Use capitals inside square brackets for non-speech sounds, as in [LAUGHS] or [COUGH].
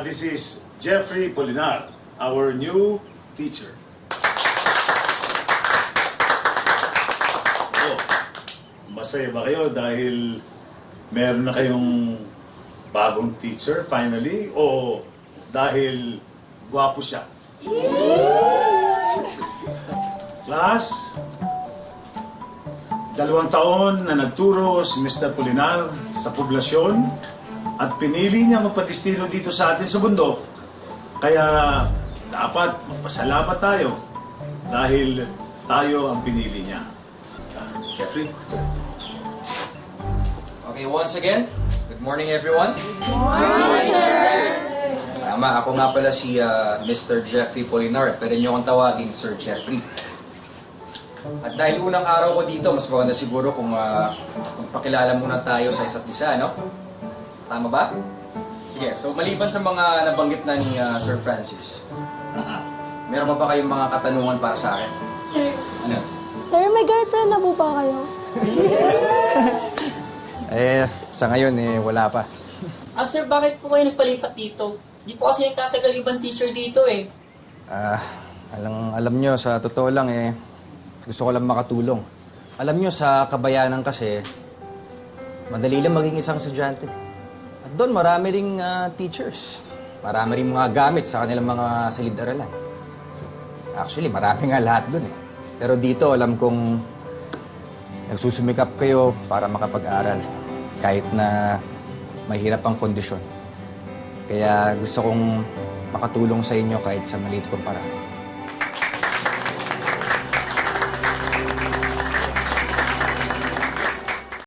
this is Jeffrey Polinar, our new teacher. So, masaya ba kayo dahil meron na kayong bagong teacher finally o dahil gwapo siya? Class, dalawang taon na nagturo si Mr. Polinar sa poblasyon at pinili niya magpadistino dito sa atin sa bundok. Kaya dapat magpasalamat tayo dahil tayo ang pinili niya. Ah, Jeffrey? Okay, once again, good morning everyone. Good morning, sir! Tama, ako nga pala si ah, Mr. Jeffrey Polinar, pero niyo akong tawagin Sir Jeffrey. At dahil unang araw ko dito, mas maganda siguro kung uh, magpakilala muna tayo sa isa't isa, no? Tama ba? Sige, so maliban sa mga nabanggit na ni ah, Sir Francis, [CLEARS THROAT] meron pa ba kayong mga katanungan para sa akin? Sir, Ano? sir, may girlfriend na po ba kayo? [LAUGHS] Eh, sa ngayon eh, wala pa. Ah, sir, bakit po kayo nagpalipat dito? Di po kasi nagtatagal ibang teacher dito eh. Ah, alam, alam nyo, sa totoo lang eh, gusto ko lang makatulong. Alam nyo, sa kabayanan kasi, madali lang maging isang estudyante. At doon, marami ring ah, teachers. Marami ring mga gamit sa kanilang mga silid-aralan. Actually, marami nga lahat doon eh. Pero dito, alam kong nagsusumikap kayo para makapag-aral. Kahit na mahirap ang kondisyon. Kaya gusto kong makatulong sa inyo kahit sa maliit kong paraan.